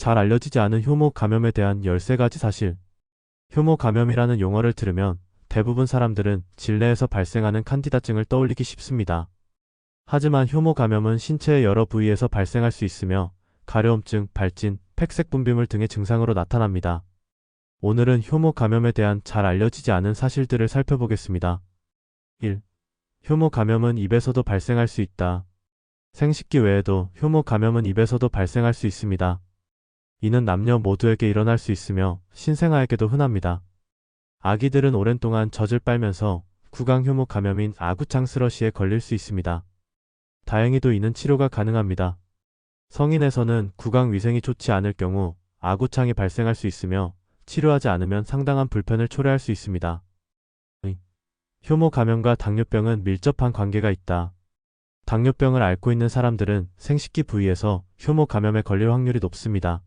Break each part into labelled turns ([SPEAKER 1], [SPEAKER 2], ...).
[SPEAKER 1] 잘 알려지지 않은 효모 감염에 대한 13가지 사실. 효모 감염이라는 용어를 들으면 대부분 사람들은 질내에서 발생하는 칸디다증을 떠올리기 쉽습니다. 하지만 효모 감염은 신체의 여러 부위에서 발생할 수 있으며 가려움증, 발진, 팩색 분비물 등의 증상으로 나타납니다. 오늘은 효모 감염에 대한 잘 알려지지 않은 사실들을 살펴보겠습니다. 1. 효모 감염은 입에서도 발생할 수 있다. 생식기 외에도 효모 감염은 입에서도 발생할 수 있습니다. 이는 남녀 모두에게 일어날 수 있으며 신생아에게도 흔합니다. 아기들은 오랜 동안 젖을 빨면서 구강 효모 감염인 아구창스러시에 걸릴 수 있습니다. 다행히도 이는 치료가 가능합니다. 성인에서는 구강 위생이 좋지 않을 경우 아구창이 발생할 수 있으며 치료하지 않으면 상당한 불편을 초래할 수 있습니다. 효모 감염과 당뇨병은 밀접한 관계가 있다. 당뇨병을 앓고 있는 사람들은 생식기 부위에서 효모 감염에 걸릴 확률이 높습니다.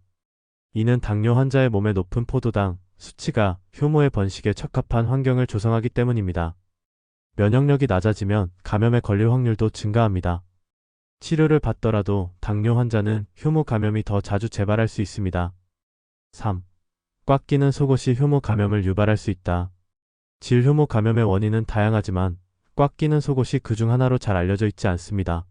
[SPEAKER 1] 이는 당뇨 환자의 몸에 높은 포도당, 수치가 효모의 번식에 적합한 환경을 조성하기 때문입니다. 면역력이 낮아지면 감염에 걸릴 확률도 증가합니다. 치료를 받더라도 당뇨 환자는 효모 감염이 더 자주 재발할 수 있습니다. 3. 꽉 끼는 속옷이 효모 감염을 유발할 수 있다. 질효모 감염의 원인은 다양하지만 꽉 끼는 속옷이 그중 하나로 잘 알려져 있지 않습니다.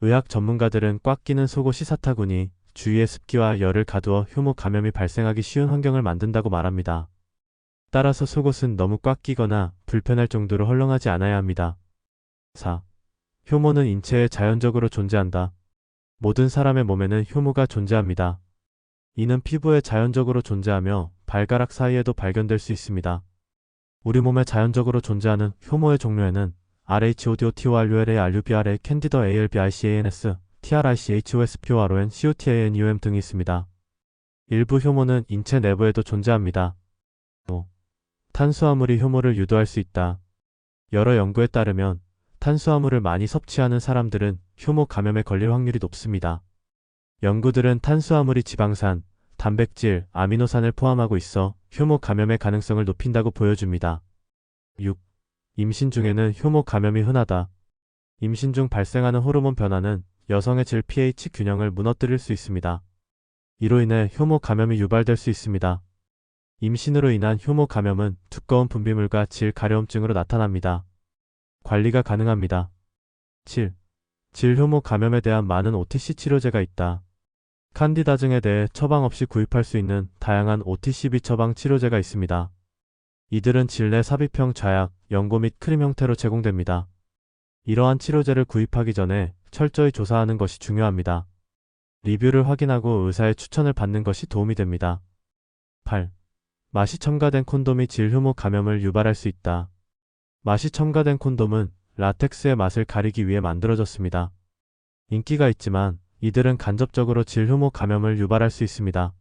[SPEAKER 1] 의학 전문가들은 꽉 끼는 속옷이 사타구니, 주위의 습기와 열을 가두어 효모 감염이 발생하기 쉬운 환경을 만든다고 말합니다. 따라서 속옷은 너무 꽉 끼거나 불편할 정도로 헐렁하지 않아야 합니다. 4. 효모는 인체에 자연적으로 존재한다. 모든 사람의 몸에는 효모가 존재합니다. 이는 피부에 자연적으로 존재하며 발가락 사이에도 발견될 수 있습니다. 우리 몸에 자연적으로 존재하는 효모의 종류에는 RHODOTORULA RUBRA 캔디더 ALBICANS TRICHOSPORON COTANUM 등이 있습니다. 일부 효모는 인체 내부에도 존재합니다. 5. 탄수화물이 효모를 유도할 수 있다. 여러 연구에 따르면 탄수화물을 많이 섭취하는 사람들은 효모 감염에 걸릴 확률이 높습니다. 연구들은 탄수화물이 지방산, 단백질, 아미노산을 포함하고 있어 효모 감염의 가능성을 높인다고 보여줍니다. 6. 임신 중에는 효모 감염이 흔하다. 임신 중 발생하는 호르몬 변화는 여성의 질 pH 균형을 무너뜨릴 수 있습니다. 이로 인해 효모 감염이 유발될 수 있습니다. 임신으로 인한 효모 감염은 두꺼운 분비물과 질 가려움증으로 나타납니다. 관리가 가능합니다. 7. 질효모 감염에 대한 많은 OTC 치료제가 있다. 칸디다증에 대해 처방 없이 구입할 수 있는 다양한 OTCB 처방 치료제가 있습니다. 이들은 질내 삽입형 좌약, 연고 및 크림 형태로 제공됩니다. 이러한 치료제를 구입하기 전에 철저히 조사하는 것이 중요합니다. 리뷰를 확인하고 의사의 추천을 받는 것이 도움이 됩니다. 8. 맛이 첨가된 콘돔이 질효모 감염을 유발할 수 있다. 맛이 첨가된 콘돔은 라텍스의 맛을 가리기 위해 만들어졌습니다. 인기가 있지만 이들은 간접적으로 질효모 감염을 유발할 수 있습니다.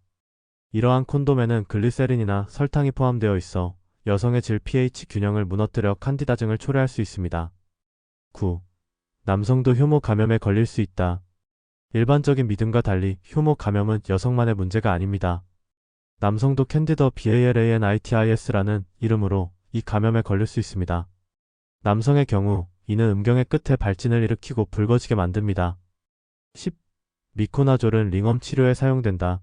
[SPEAKER 1] 이러한 콘돔에는 글리세린이나 설탕이 포함되어 있어 여성의 질 pH 균형을 무너뜨려 칸디다증을 초래할 수 있습니다. 9. 남성도 효모 감염에 걸릴 수 있다. 일반적인 믿음과 달리 효모 감염은 여성만의 문제가 아닙니다. 남성도 캔디더 BALANITIS라는 이름으로 이 감염에 걸릴 수 있습니다. 남성의 경우 이는 음경의 끝에 발진을 일으키고 붉어지게 만듭니다. 10. 미코나졸은 링엄 치료에 사용된다.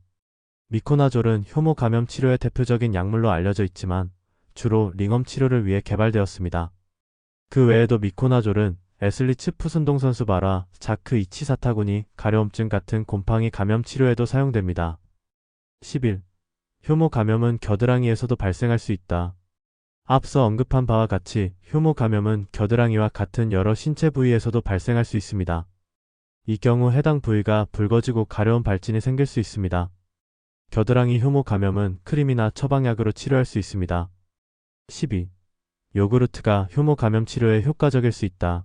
[SPEAKER 1] 미코나졸은 효모 감염 치료의 대표적인 약물로 알려져 있지만 주로 링엄 치료를 위해 개발되었습니다. 그 외에도 미코나졸은 에슬리츠 푸순동 선수 바라, 자크 이치 사타구니, 가려움증 같은 곰팡이 감염 치료에도 사용됩니다. 11. 효모 감염은 겨드랑이에서도 발생할 수 있다. 앞서 언급한 바와 같이 효모 감염은 겨드랑이와 같은 여러 신체 부위에서도 발생할 수 있습니다. 이 경우 해당 부위가 붉어지고 가려운 발진이 생길 수 있습니다. 겨드랑이 효모 감염은 크림이나 처방약으로 치료할 수 있습니다. 12. 요구르트가 효모 감염 치료에 효과적일 수 있다.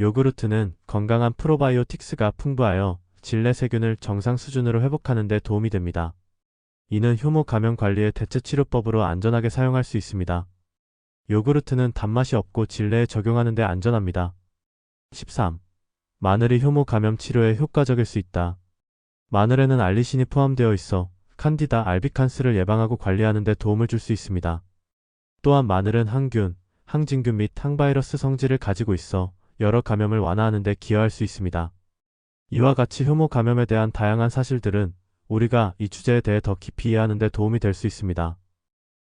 [SPEAKER 1] 요구르트는 건강한 프로바이오틱스가 풍부하여 질내 세균을 정상 수준으로 회복하는 데 도움이 됩니다. 이는 효모 감염 관리의 대체 치료법으로 안전하게 사용할 수 있습니다. 요구르트는 단맛이 없고 질내에 적용하는 데 안전합니다. 13. 마늘이 효모 감염 치료에 효과적일 수 있다. 마늘에는 알리신이 포함되어 있어 칸디다 알비칸스를 예방하고 관리하는 데 도움을 줄 수 있습니다. 또한 마늘은 항균, 항진균 및 항바이러스 성질을 가지고 있어 여러 감염을 완화하는 데 기여할 수 있습니다. 이와 같이 효모 감염에 대한 다양한 사실들은 우리가 이 주제에 대해 더 깊이 이해하는 데 도움이 될 수 있습니다.